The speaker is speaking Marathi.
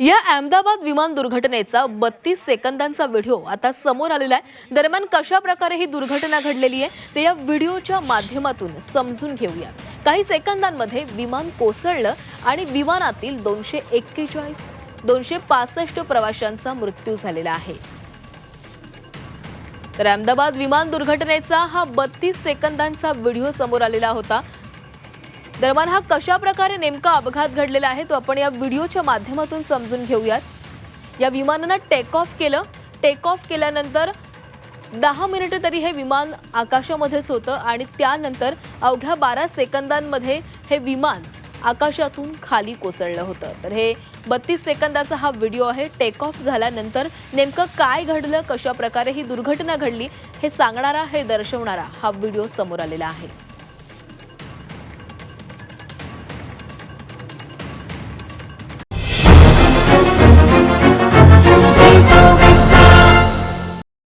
या अहमदाबाद विमान दुर्घटनेचा बत्तीस सेकंदांचा व्हिडिओ आता समोर आलेला आहे. दरम्यान कशा प्रकारे ही दुर्घटना घडलेली आहे ते या व्हिडिओच्या माध्यमातून समजून घेऊया. काही सेकंदांमध्ये विमान कोसळलं आणि विमानातील दोनशे एक्केचाळीस दोनशे पासष्ट प्रवाशांचा मृत्यू झालेला आहे. तर अहमदाबाद विमान दुर्घटनेचा हा बत्तीस सेकंदांचा व्हिडिओ समोर आलेला होता. दरम्यान हा कशा प्रकारे नेमका अपघात घडलेला आहे तो आपण या व्हिडिओच्या माध्यमातून समजून घेऊयात. या विमानानं टेक ऑफ केलं. टेक ऑफ केल्यानंतर दहा मिनिटं तरी हे विमान आकाशामध्येच होतं आणि त्यानंतर अवघ्या बारा सेकंदांमध्ये हे विमान आकाशातून खाली कोसळलं होतं. तर हे बत्तीस सेकंदाचा हा व्हिडिओ आहे. टेक ऑफ झाल्यानंतर नेमकं काय घडलं कशा प्रकारे ही दुर्घटना घडली हे सांगणारा हे दर्शवणारा हा व्हिडिओ समोर आलेला आहे.